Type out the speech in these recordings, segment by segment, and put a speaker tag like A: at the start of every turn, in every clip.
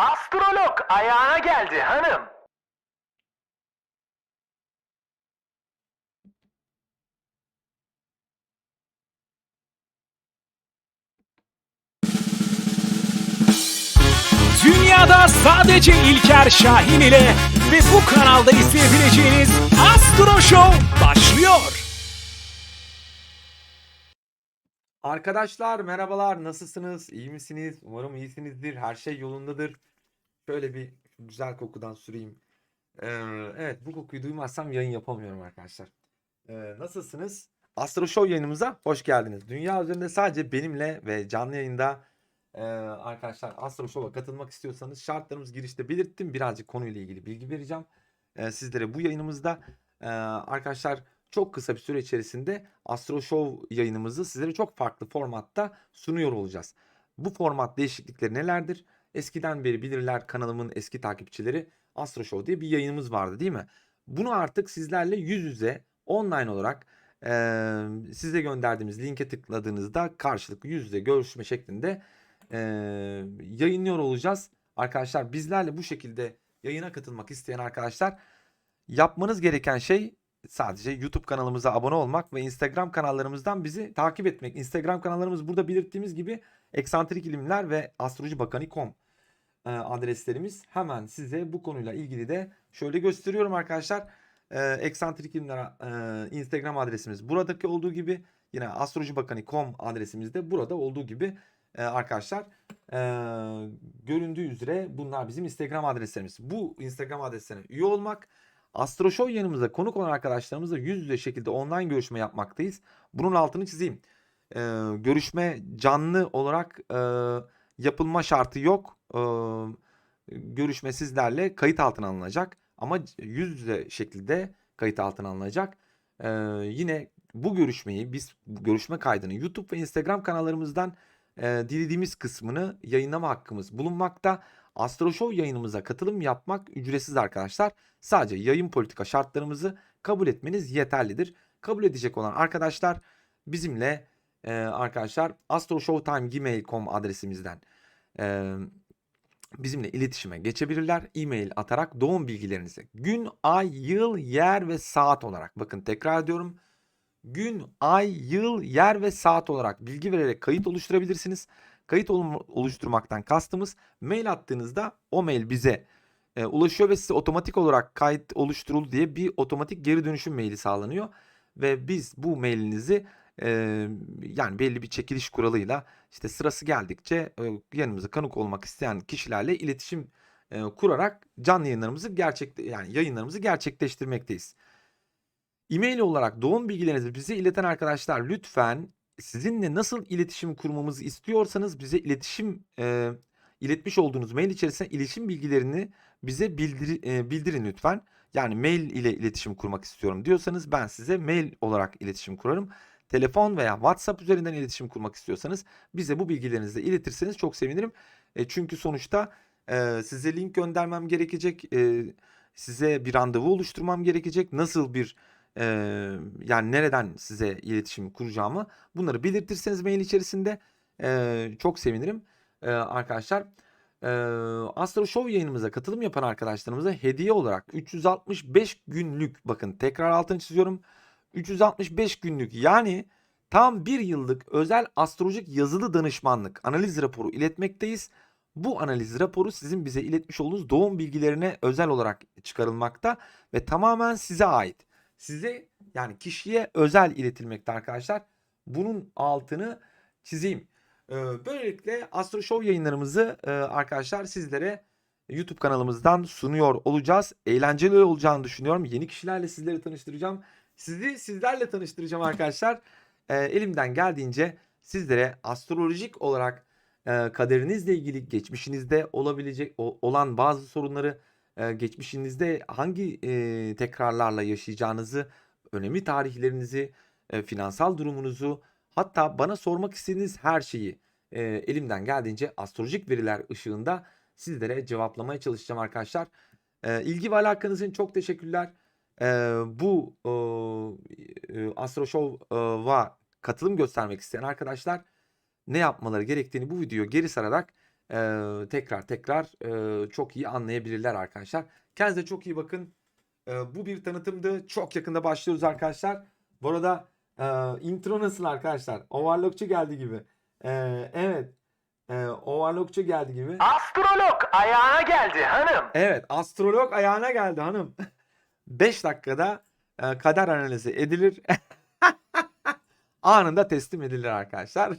A: Astrolog ayağına geldi hanım.
B: Dünyada sadece İlker Şahin ile ve bu kanalda izleyebileceğiniz Astro Show başlıyor.
C: Arkadaşlar merhabalar nasılsınız? İyi misiniz? Umarım iyisinizdir. Her şey yolundadır. Şöyle bir güzel kokudan süreyim. Ee, evet bu kokuyu duymazsam yayın yapamıyorum arkadaşlar. Ee, nasılsınız? Astro Show yayınımıza hoş geldiniz. Dünya üzerinde sadece benimle ve canlı yayında e, arkadaşlar Astro Show'a katılmak istiyorsanız şartlarımız girişte belirttim. Birazcık konuyla ilgili bilgi vereceğim. Ee, sizlere bu yayınımızda e, arkadaşlar çok kısa bir süre içerisinde Astro Show yayınımızı sizlere çok farklı formatta sunuyor olacağız. Bu format değişiklikleri nelerdir? Eskiden beri bilirler kanalımın eski takipçileri Astro Show diye bir yayınımız vardı değil mi? Bunu artık sizlerle yüz yüze online olarak eee, size gönderdiğimiz linke tıkladığınızda karşılıklı yüz yüze görüşme şeklinde eee, yayınlıyor olacağız. Arkadaşlar bizlerle bu şekilde yayına katılmak isteyen arkadaşlar yapmanız gereken şey sadece YouTube kanalımıza abone olmak ve Instagram kanallarımızdan bizi takip etmek. Instagram kanallarımız burada belirttiğimiz gibi Eksantrik İlimler ve Astrolojibakani.com e, adreslerimiz. Hemen size bu konuyla ilgili de şöyle gösteriyorum arkadaşlar. E, Eksantrik İlimler e, Instagram adresimiz buradaki olduğu gibi yine astrolojibakani.com adresimiz de burada olduğu gibi arkadaşlar göründüğü üzere bunlar bizim Instagram adreslerimiz. Bu Instagram adreslerine üye olmak Astro Show yanımıza konuk olan arkadaşlarımızla yüz yüze şekilde online görüşme yapmaktayız. Bunun altını çizeyim. Ee, görüşme canlı olarak e, yapılma şartı yok. Ee, görüşme sizlerle kayıt altına alınacak. Ama yüz yüze şekilde kayıt altına alınacak. Ee, yine bu görüşmeyi biz görüşme kaydını YouTube ve Instagram kanallarımızdan e, dilediğimiz kısmını yayınlama hakkımız bulunmakta. Astro Show yayınımıza katılım yapmak ücretsiz arkadaşlar. Sadece yayın politika şartlarımızı kabul etmeniz yeterlidir. Kabul edecek olan arkadaşlar bizimle e, arkadaşlar astroshowtime.gmail.com adresimizden e, bizimle iletişime geçebilirler. E-mail atarak doğum bilgilerinizi gün, ay, yıl, yer ve saat olarak bakın tekrar ediyorum. Gün, ay, yıl, yer ve saat olarak bilgi vererek kayıt oluşturabilirsiniz. Kayıt oluşturmaktan kastımız mail attığınızda o mail bize e, ulaşıyor ve size otomatik olarak kayıt oluşturuldu diye bir otomatik geri dönüşüm maili sağlanıyor. Ve biz bu mailinizi e, yani belli bir çekiliş kuralıyla işte sırası geldikçe e, yanımıza kanık olmak isteyen kişilerle iletişim e, kurarak canlı yayınlarımızı gerçek yani yayınlarımızı gerçekleştirmekteyiz. E-mail olarak doğum bilgilerinizi bize ileten arkadaşlar lütfen sizinle nasıl iletişim kurmamızı istiyorsanız bize iletişim e, iletmiş olduğunuz mail içerisinde iletişim bilgilerini bize bildir, e, bildirin lütfen. Yani mail ile iletişim kurmak istiyorum diyorsanız ben size mail olarak iletişim kurarım. Telefon veya WhatsApp üzerinden iletişim kurmak istiyorsanız bize bu bilgilerinizi de iletirseniz çok sevinirim. E, çünkü sonuçta e, size link göndermem gerekecek. E, size bir randevu oluşturmam gerekecek. Nasıl bir e, yani nereden size iletişim kuracağımı bunları belirtirseniz mail içerisinde e, çok sevinirim e, arkadaşlar. E, Astro Show yayınımıza katılım yapan arkadaşlarımıza hediye olarak 365 günlük bakın tekrar altını çiziyorum. 365 günlük yani tam bir yıllık özel astrolojik yazılı danışmanlık analiz raporu iletmekteyiz. Bu analiz raporu sizin bize iletmiş olduğunuz doğum bilgilerine özel olarak çıkarılmakta ve tamamen size ait. Size yani kişiye özel iletilmekte arkadaşlar. Bunun altını çizeyim. Ee, Böylelikle Astro Show yayınlarımızı e, arkadaşlar sizlere YouTube kanalımızdan sunuyor olacağız. Eğlenceli olacağını düşünüyorum. Yeni kişilerle sizleri tanıştıracağım. Sizi sizlerle tanıştıracağım arkadaşlar. Ee, elimden geldiğince sizlere astrolojik olarak e, kaderinizle ilgili geçmişinizde olabilecek olan bazı sorunları geçmişinizde hangi tekrarlarla yaşayacağınızı, önemli tarihlerinizi, finansal durumunuzu, hatta bana sormak istediğiniz her şeyi elimden geldiğince astrolojik veriler ışığında sizlere cevaplamaya çalışacağım arkadaşlar. E, ilgi ve alakanız çok teşekkürler. Bu e, Astro Show'a katılım göstermek isteyen arkadaşlar ne yapmaları gerektiğini bu videoyu geri sararak e, tekrar tekrar e, çok iyi anlayabilirler arkadaşlar. Kendinize çok iyi bakın. E, bu bir tanıtımdı. Çok yakında başlıyoruz arkadaşlar. Bu arada e, intro nasıl arkadaşlar? Overlockçu geldi gibi. E, evet. E, overlockçu geldi gibi.
A: Astrolog ayağına geldi hanım.
C: Evet, astrolog ayağına geldi hanım. 5 dakikada e, kader analizi edilir. Anında teslim edilir arkadaşlar.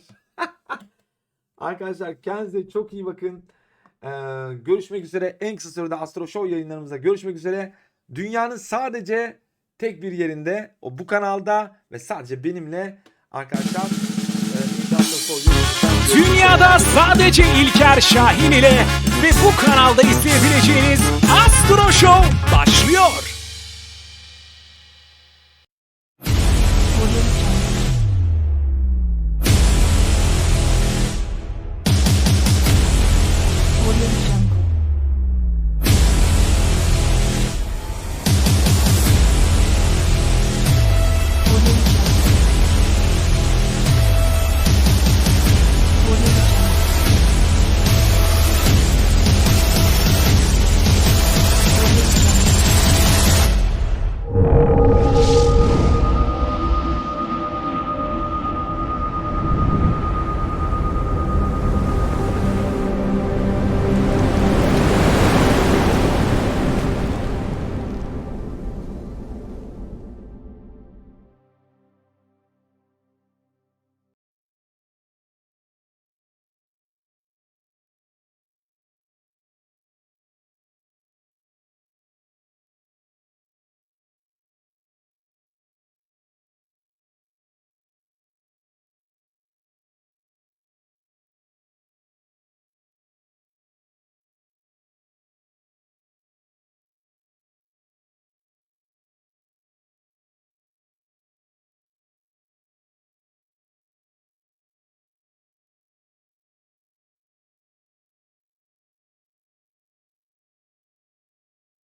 C: Arkadaşlar kendinize çok iyi bakın. E, görüşmek üzere. En kısa sürede Astro Show yayınlarımızda görüşmek üzere. Dünyanın sadece tek bir yerinde o bu kanalda ve sadece benimle arkadaşlar e,
B: Dünyada sadece İlker Şahin ile ve bu kanalda izleyebileceğiniz Astro Show başlıyor.